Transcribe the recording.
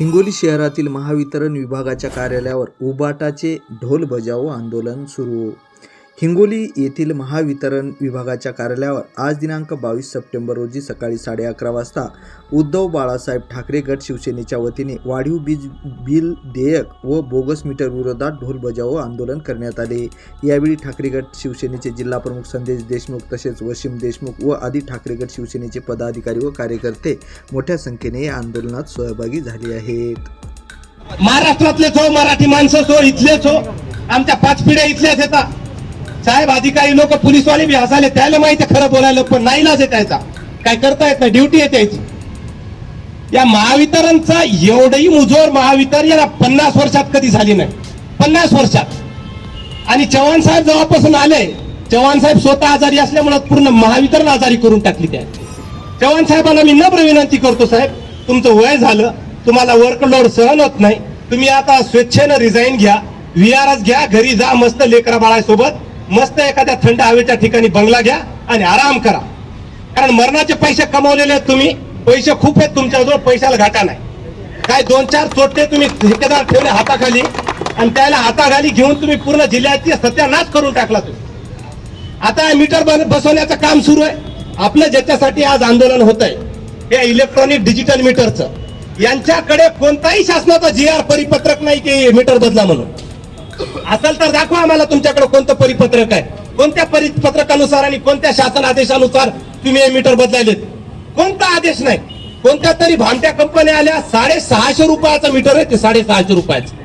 हिंगोली शहरातील महावितरण विभागाच्या कार्यालयावर उबाटाचे ढोल बजाव आंदोलन सुरू हिंगोली येथील महावितरण विभागाच्या कार्यालयावर आज दिनांक बावीस सप्टेंबर रोजी सकाळी साडे अकरा वाजता उद्धव बाळासाहेब ठाकरे गट शिवसेनेच्या वतीने वाढीव बीज बिल देयक व बोगस मीटर विरोधात ढोल बजाव आंदोलन करण्यात आले. यावेळी ठाकरे गट शिवसेनेचे जिल्हा प्रमुख संदेश देशमुख तसेच वशिम देशमुख व आदी ठाकरे गट शिवसेनेचे पदाधिकारी व कार्यकर्ते मोठ्या संख्येने या आंदोलनात सहभागी झाले आहेत. महाराष्ट्रातलेच हो मराठी माणसं हो इथलेच हो. आमच्या पाच पिढ्या इथल्याच येतात. साहेब अधिकारी लोक पोलीसवाले बी हसाले त्याला माहिती खरं बोलायला पण नाही लाज आहे त्याचा. काय करता येत नाही. ड्युटी आहे त्याची. या महावितरणचा एवढंही मुजोर महावितरण याला पन्नास वर्षात कधी झाली नाही. पन्नास वर्षात. आणि चव्हाण साहेब जेव्हापासून आले चव्हाण साहेब स्वतः आजारी असल्यामुळे पूर्ण महावितरण आजारी करून टाकली त्या. चव्हाण साहेबांना मी नम्र विनंती करतो साहेब तुमचं वय झालं तुम्हाला वर्कलोड सहन होत नाही. तुम्ही आता स्वेच्छेनं रिझाईन घ्या व्हीआरएस घ्या घरी जा मस्त लेकरा बाळासोबत. मस्त एखाद्या थंड हवेच्या ठिकाणी बंगला घ्या आणि आराम करा. कारण मरणाचे पैसे कमवलेले आहेत तुम्ही पैसे खूप आहेत तुमच्याजवळ पैशाला घाटा नाही. काय दोन चार चोटते तुम्ही ठेकेदार ठेवले हाताखाली आणि त्याला हाताखाली घेऊन तुम्ही पूर्ण जिल्ह्याची सत्यानाश करून टाकला तुम्ही. आता मीटर बन- बसवण्याचं काम सुरू आहे. आपलं ज्याच्यासाठी आज आंदोलन होत आहे हे इलेक्ट्रॉनिक डिजिटल मीटरचं यांच्याकडे कोणताही शासनाचा जी आर परिपत्रक नाही की मीटर बदला म्हणून. असेल तर दाखवा आम्हाला तुमच्याकडे कोणतं परिपत्रक आहे. कोणत्या परिपत्रकानुसार आणि कोणत्या शासन आदेशानुसार तुम्ही हे मीटर बदलायलेत? कोणता आदेश नाही? कोणत्या तरी भामट्या कंपन्या आल्या साडेसहाशे रुपयाचं मीटर आहे ते साडेसहाशे रुपयाचं.